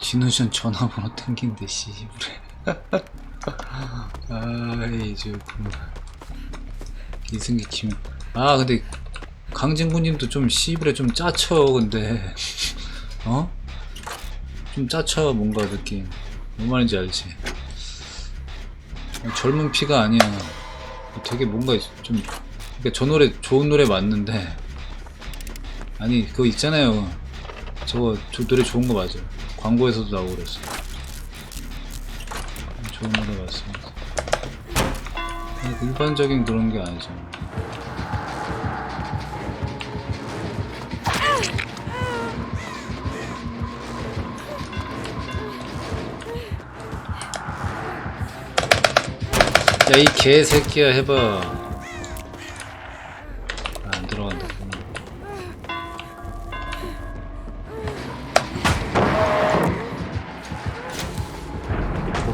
진우션 전화번호 땡긴데 씨부래 아이 저구나 이승기 치면. 아 근데 강진구님도 좀 씨부래 좀 짜쳐 근데. 어? 좀 짜쳐 뭔가 느낌. 뭔 말인지 알지? 젊은 피가 아니야. 되게 뭔가 좀 그러니까 저 노래 좋은 노래 맞는데. 아니 그거 있잖아요. 저거 저 노래 좋은 거 맞아 광고에서도 나오고 그랬어 좋은 노래 맞습니다. 아니, 일반적인 그런 게 아니죠. 야 이 개새끼야 해봐. 아, 안 들어간다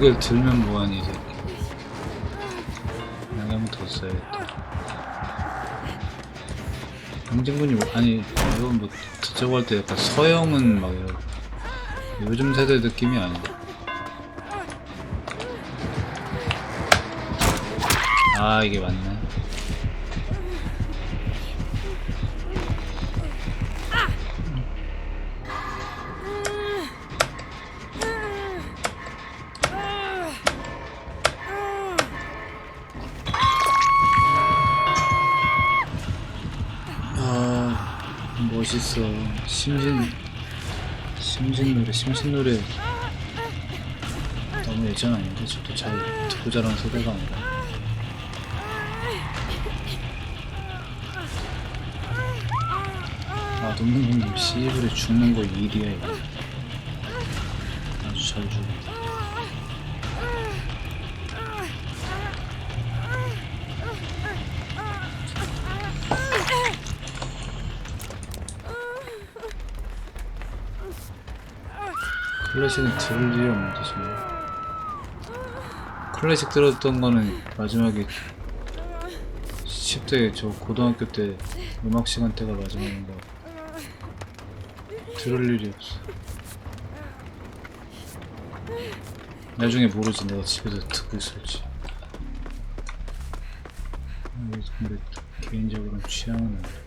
고개를 들면 뭐하니 이 새끼 양이 한번 더 써야겠다. 강진군이 뭐- 아니 이건 뭐 저거 할 때 약간 서영은 막 이런 요즘 세대 느낌이 아니야. 아 이게 맞네 심신 심신 노래 심신 노래 너무 예전 아닌데 저도 잘 듣고 자란 세대가 아니라. 아 농민님 씨부에 죽는 거 일이야 이거 아주 잘 죽어 클래식은 들을 일이 없는데 지금 클래식 들었던 거는 마지막에 10대 저 고등학교 때 음악 시간 때가 마지막인 거 들을 일이 없어. 나중에 모르지 내가 집에서 듣고 있을지. 아, 근데 개인적으로는 취향은 아니야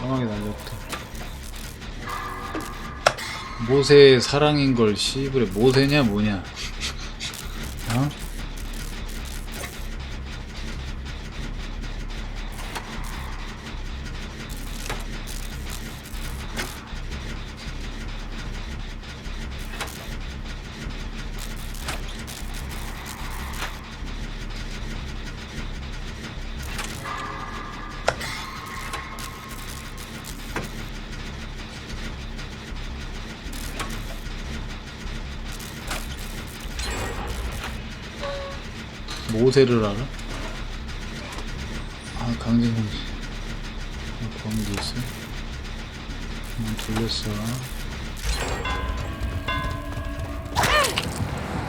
까마귀 날렸다. 모세의 사랑인 걸 씨부레 모세냐 뭐냐? 어? 모세를 알아? 아 강진공 아, 거미도 있어? 음, 돌렸어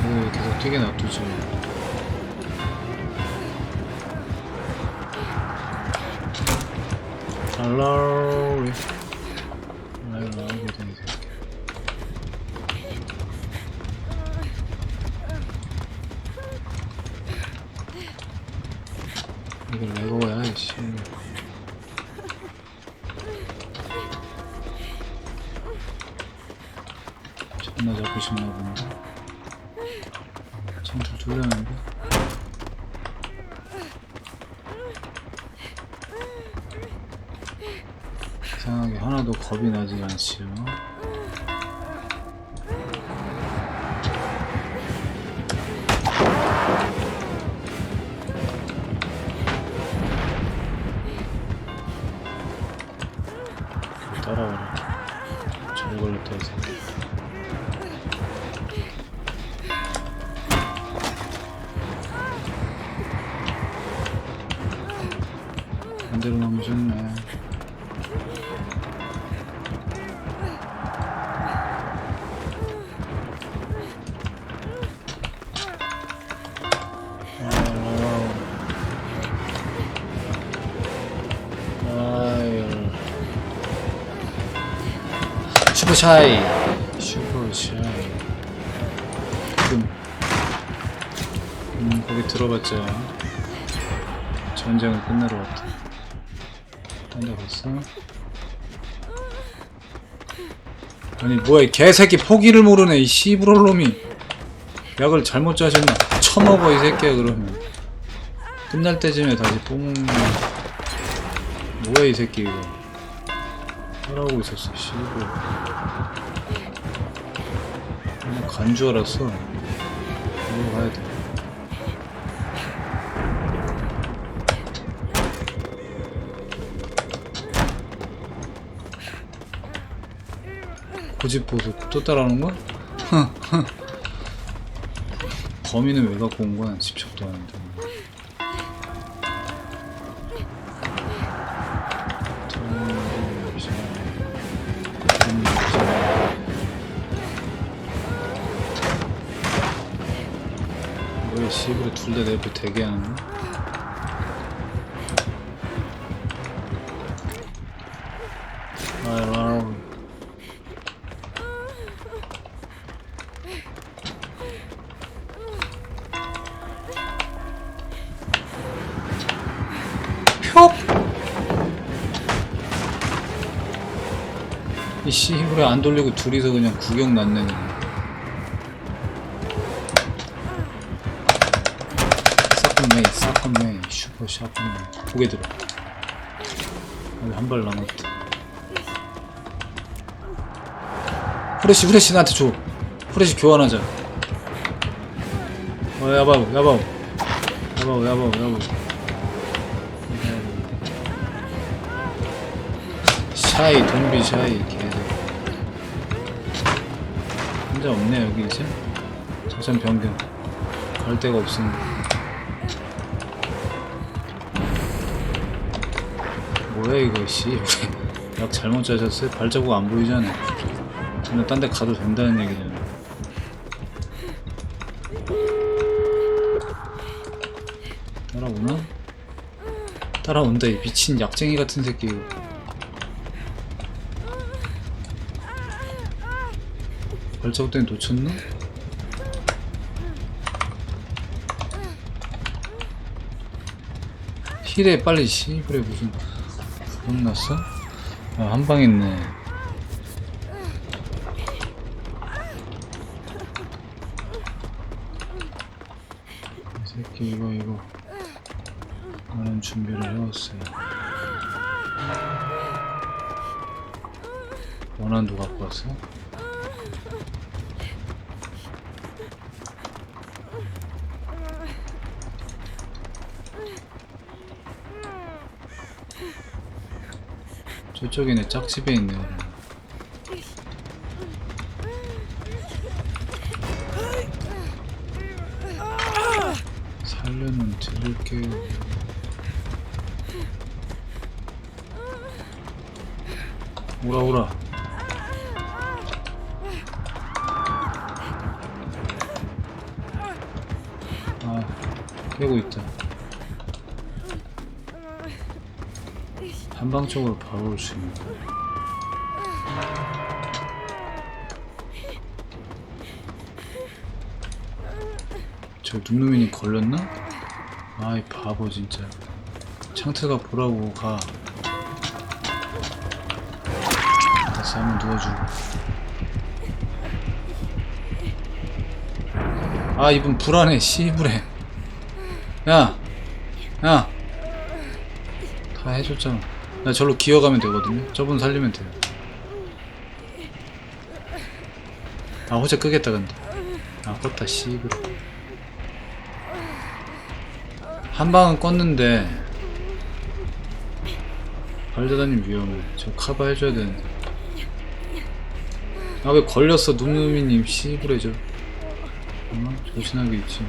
왜 계속 뛰게 놔두지 알라우리 존나 잡고 싶나 본데 창틀 돌렸는데? 이상하게 하나도 겁이 나지 않지요. 따라와라. 잘 걸렸다 해서 반대로 넘어졌네. 슈퍼샤이. 슈퍼샤이. 음, 음 거기 들어봤자 전쟁은 끝내러 왔다 갔어? 아니 뭐야 이 개새끼 포기를 모르네 이 씨부럴 놈이. 약을 잘못 짜셨나. 처먹어 이 새끼야 그러면. 끝날 때쯤에 다시 뽕. 뭐야 이 새끼 이거. 하라고 있었어 씨부. 그냥 간줄 알았어 이거 가야 돼 고집 보소 또 따라오는 거야? 범인은 왜 갖고 온 거야? 집착도 하는데 왜 씨부로 둘다 내 옆에 대기하는 거야? 씨부레 안 돌리고 둘이서 그냥 구경 났네. 사건메이 사건메이. 슈퍼 샤건메이 고개 들어. 한발 남았다. 후레쉬 후레쉬 나한테 줘. 후레쉬 교환하자. 어 야바우 야바우 야바우 야바우 야바우 샤이 돈비 샤이 혼자 없네 여기 이제. 자전 변경. 갈 데가 없으니 뭐야 이거 씨. 약 잘못 짜셨어요? 발자국 안 보이잖아. 근데 딴 데 가도 된다는 얘기잖아. 따라오나? 따라온다 이 미친 약쟁이 같은 새끼. 이거 발자국 때문에 놓쳤나? 힐에 빨리 씨부레 무슨 부분 났어? 아 한방 있네 이 새끼 이거 이거 많은 준비를 해왔어요 원한도 갖고 왔어? 저쪽에는 짝집에 있네. 살려는 드릴게요 오라 오라 한방적으로 바로 올수 있는 거야. 저 눕누민이 걸렸나? 아이 바보 진짜 창트가 보라고 가 다시 한번 누워주고 아 이분 불안해 씨불해 야! 야! 다 해줬잖아 나 절로 기어가면 되거든요. 저분 살리면 돼요. 아 호재 끄겠다 근데. 아 껐다 씨불 한 방은 껐는데 발대다님 위험해. 저 커버 해줘야 되는데. 아 왜 걸렸어 눔누미님? 씨부레죠 어? 조신하게 있지.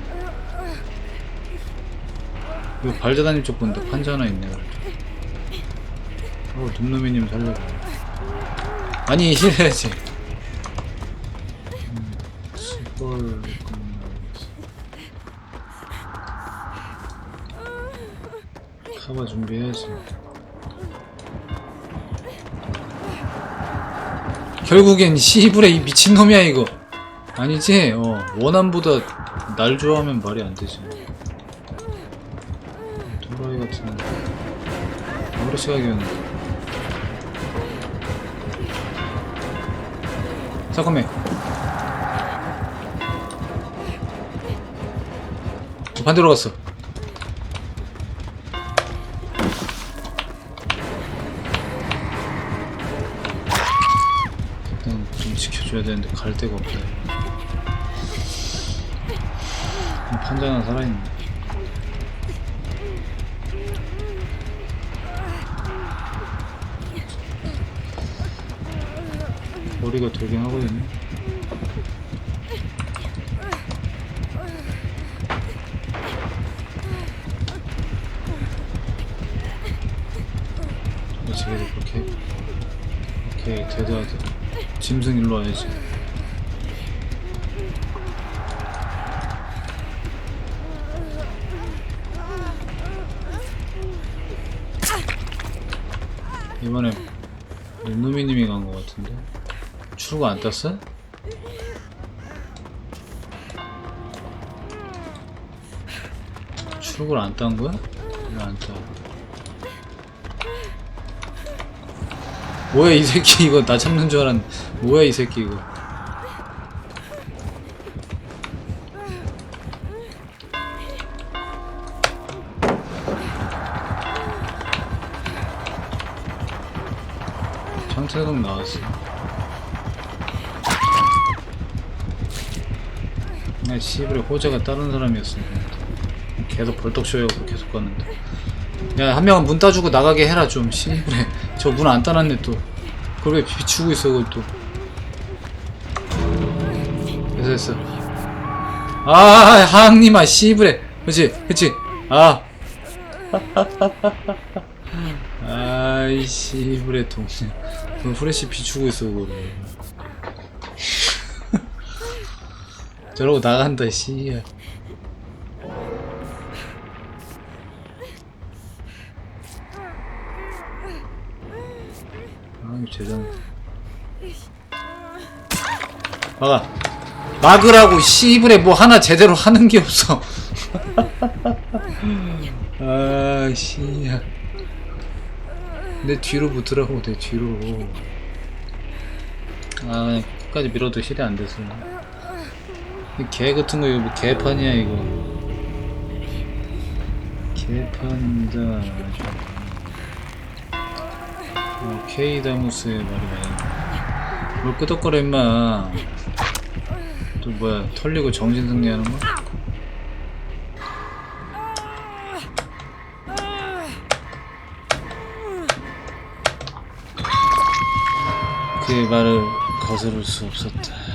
이거 발대다님 쪽 본다. 판자 하나 있네 그래도 어 둠누미님 살려고 아니 힐해야지. 음, 시뻘 카바 준비해야지. 결국엔 시불의 이 미친놈이야 이거. 아니지? 어 원함보다 날 좋아하면 말이 안 되지. 도라이 같은. 오래 시각이었는데 잠깐만. 어, 반대로 갔어. 일단 좀 지켜줘야 되는데 갈 데가 없다. 판자는 살아있네 머리가 되긴 하거든요. 그렇지 계속 그렇게 오케이 대도하드 짐승 일로 와야지. 이번에 출구 안 땄어? 출구를 안 딴 거야? 왜안 따? 뭐야 이 새끼 이거 나 참는 줄 알았는데 뭐야 이 새끼 이거 장태동 나왔어 나 씨부레 호재가 다른 사람이었으니까 계속 벌떡 쇼해갖고 계속 갔는데. 야한 명은 문 따주고 나가게 해라 좀. 씨부레 저문 안 따놨네 또. 그걸 왜 비추고 있어 그걸 또. 됐어 됐어. 아 하항님아 씨부레 그치 그치. 아. 아이 씨부레 동생 그 후레쉬 비추고 있어 그거 를 저러고 나간다 씨야. 아이 제장 막아 막으라고 씨부레 뭐 하나 제대로 하는 게 없어. 아 씨야. 내 뒤로 붙으라고 내 뒤로. 아 끝까지 밀어도 힐이 안 됐어 이 개 같은 거 이거 뭐 개판이야 이거. 개판이다. 어, 케이 다무스의 말이 많이 뭘 끄덕거려 임마. 또 뭐야 털리고 정신승리하는 거? 그의 말을 거스를 수 없었다